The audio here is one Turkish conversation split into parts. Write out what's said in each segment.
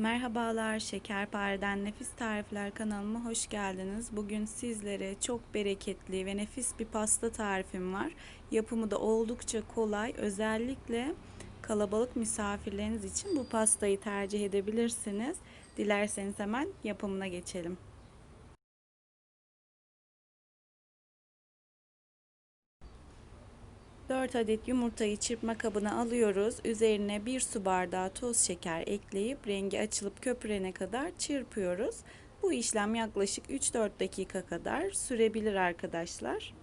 Merhabalar, Şekerpare'den Nefis Tarifler kanalıma hoş geldiniz. Bugün sizlere çok bereketli ve nefis bir pasta tarifim var. Yapımı da oldukça kolay. Özellikle kalabalık misafirleriniz için bu pastayı tercih edebilirsiniz. Dilerseniz hemen yapımına geçelim. 4 adet yumurtayı çırpma kabına alıyoruz. Üzerine 1 su bardağı toz şeker ekleyip rengi açılıp köpürene kadar çırpıyoruz. Bu işlem yaklaşık 3-4 dakika kadar sürebilir arkadaşlar.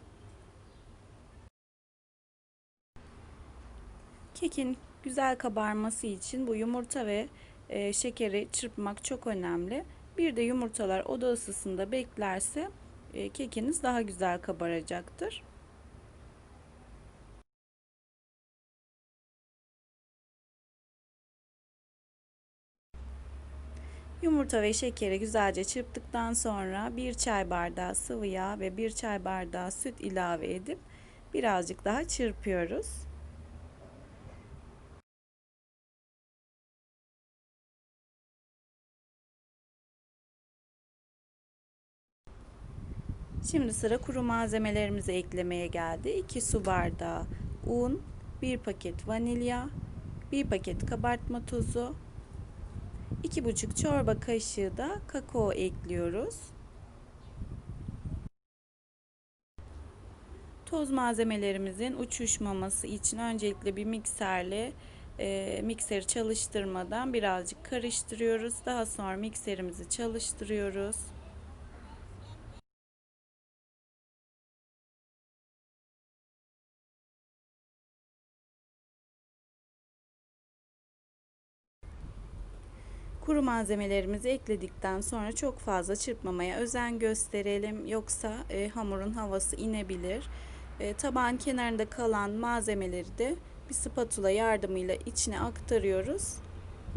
Kekin güzel kabarması için bu yumurta ve e, şekeri çırpmak çok önemli. Bir de yumurtalar oda ısısında beklerse e, kekiniz daha güzel kabaracaktır. Yumurta ve şekeri güzelce çırptıktan sonra 1 çay bardağı sıvı yağ ve 1 çay bardağı süt ilave edip birazcık daha çırpıyoruz. Şimdi sıra kuru malzemelerimizi eklemeye geldi. 2 su bardağı un, 1 paket vanilya, 1 paket kabartma tozu, 2,5 çorba kaşığı da kakao ekliyoruz. Toz malzemelerimizin uçuşmaması için öncelikle bir mikserle e, mikseri çalıştırmadan birazcık karıştırıyoruz. Daha sonra mikserimizi çalıştırıyoruz. Kuru malzemelerimizi ekledikten sonra çok fazla çırpmamaya özen gösterelim. Yoksa e, hamurun havası inebilir. E, tabağın kenarında kalan malzemeleri de bir spatula yardımıyla içine aktarıyoruz.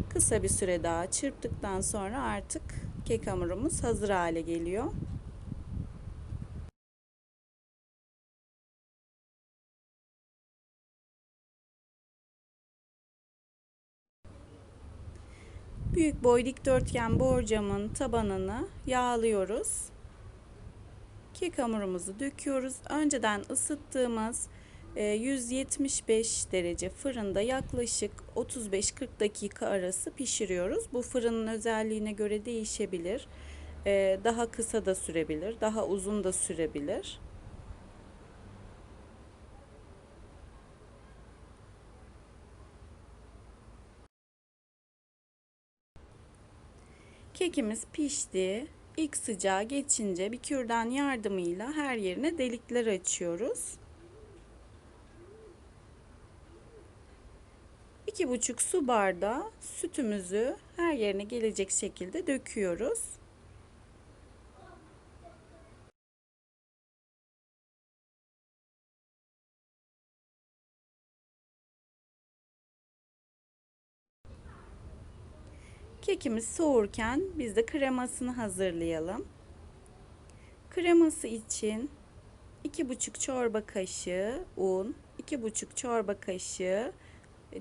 Kısa bir süre daha çırptıktan sonra artık kek hamurumuz hazır hale geliyor. Büyük boy dikdörtgen borcamın tabanını yağlıyoruz. Kek hamurumuzu döküyoruz. Önceden ısıttığımız 175 e, derece fırında yaklaşık 35-40 dakika arası pişiriyoruz. Bu fırının özelliğine göre değişebilir. E, daha kısa da sürebilir, daha uzun da sürebilir. Kekimiz pişti. İlk sıcağı geçince bir kürdan yardımıyla her yerine delikler açıyoruz. 2,5 su bardağı sütümüzü her yerine gelecek şekilde döküyoruz. Kekimiz soğurken biz de kremasını hazırlayalım. Kreması için 2,5 çorba kaşığı un, 2,5 çorba kaşığı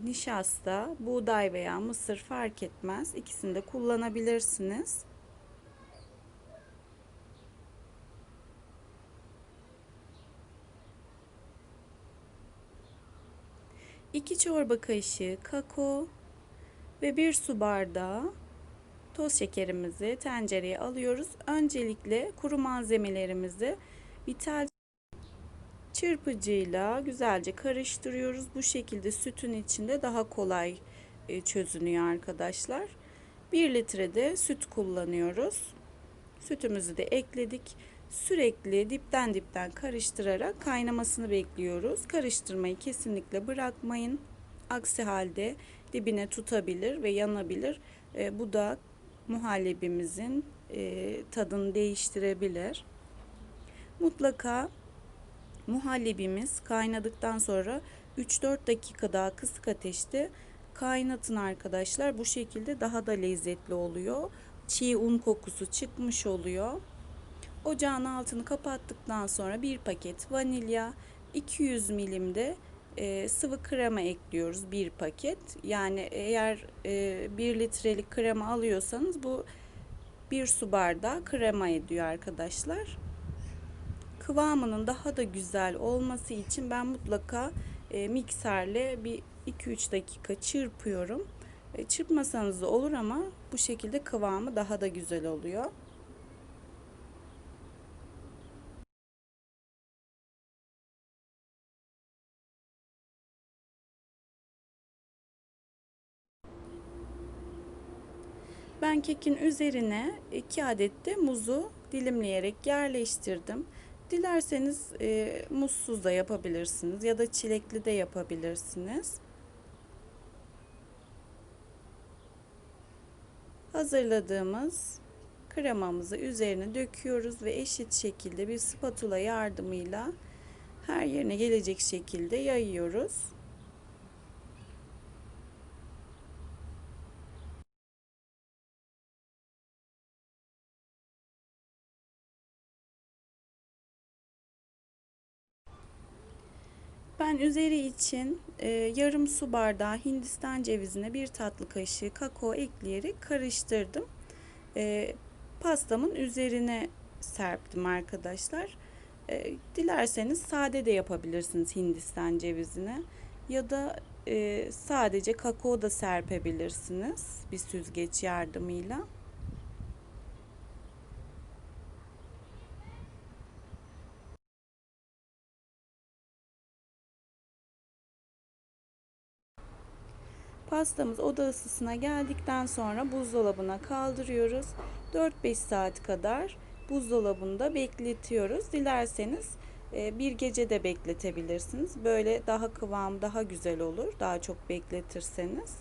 nişasta, buğday veya mısır fark etmez. İkisini de kullanabilirsiniz. İki çorba kaşığı kakao, ve bir su bardağı toz şekerimizi tencereye alıyoruz. Öncelikle kuru malzemelerimizi bir tel çırpıcıyla güzelce karıştırıyoruz. Bu şekilde sütün içinde daha kolay e, çözünüyor arkadaşlar. 1 litre de süt kullanıyoruz. Sütümüzü de ekledik. Sürekli dipten dipten karıştırarak kaynamasını bekliyoruz. Karıştırmayı kesinlikle bırakmayın. Aksi halde dibine tutabilir ve yanabilir. E, bu da muhallebimizin e, tadını değiştirebilir. Mutlaka muhallebimiz kaynadıktan sonra 3-4 dakika daha kısık ateşte kaynatın arkadaşlar. Bu şekilde daha da lezzetli oluyor. Çiğ un kokusu çıkmış oluyor. Ocağın altını kapattıktan sonra bir paket vanilya, 200 milimde e, sıvı krema ekliyoruz bir paket. Yani eğer e, 1 litrelik krema alıyorsanız bu bir su bardağı krema ediyor arkadaşlar. Kıvamının daha da güzel olması için ben mutlaka e, mikserle bir 2-3 dakika çırpıyorum. E, çırpmasanız da olur ama bu şekilde kıvamı daha da güzel oluyor. Ben kekin üzerine 2 adet de muzu dilimleyerek yerleştirdim. Dilerseniz e, muzsuz da yapabilirsiniz ya da çilekli de yapabilirsiniz. Hazırladığımız kremamızı üzerine döküyoruz ve eşit şekilde bir spatula yardımıyla her yerine gelecek şekilde yayıyoruz. Ben üzeri için e, yarım su bardağı Hindistan cevizine bir tatlı kaşığı kakao ekleyerek karıştırdım. E, pastamın üzerine serptim arkadaşlar. E, dilerseniz sade de yapabilirsiniz Hindistan cevizine ya da e, sadece kakao da serpebilirsiniz bir süzgeç yardımıyla. Pastamız oda ısısına geldikten sonra buzdolabına kaldırıyoruz. 4-5 saat kadar buzdolabında bekletiyoruz. Dilerseniz e, bir gece de bekletebilirsiniz. Böyle daha kıvam daha güzel olur. Daha çok bekletirseniz.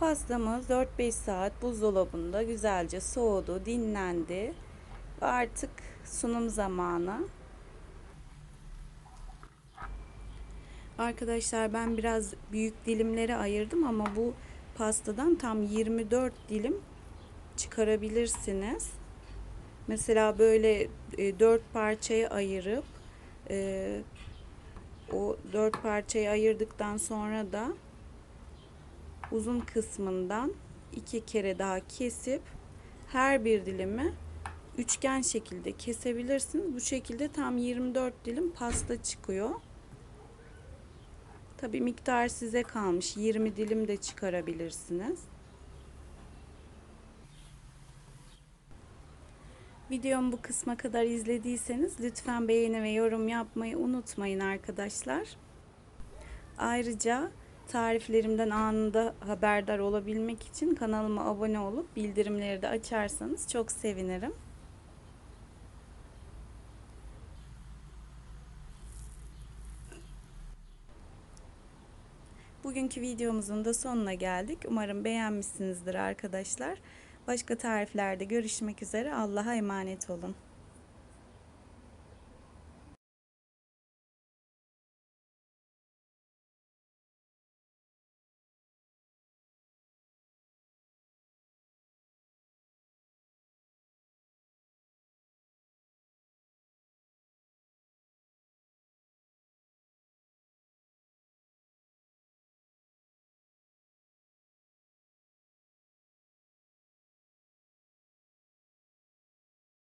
Pastamız 4-5 saat buzdolabında güzelce soğudu, dinlendi. Ve artık sunum zamanı. Arkadaşlar ben biraz büyük dilimlere ayırdım ama bu pastadan tam 24 dilim çıkarabilirsiniz. Mesela böyle e, 4 parçaya ayırıp e, o 4 parçayı ayırdıktan sonra da uzun kısmından iki kere daha kesip her bir dilimi üçgen şekilde kesebilirsiniz. Bu şekilde tam 24 dilim pasta çıkıyor. Tabi miktar size kalmış. 20 dilim de çıkarabilirsiniz. Videomu bu kısma kadar izlediyseniz lütfen beğeni ve yorum yapmayı unutmayın arkadaşlar. Ayrıca tariflerimden anında haberdar olabilmek için kanalıma abone olup bildirimleri de açarsanız çok sevinirim. Bugünkü videomuzun da sonuna geldik. Umarım beğenmişsinizdir arkadaşlar. Başka tariflerde görüşmek üzere. Allah'a emanet olun.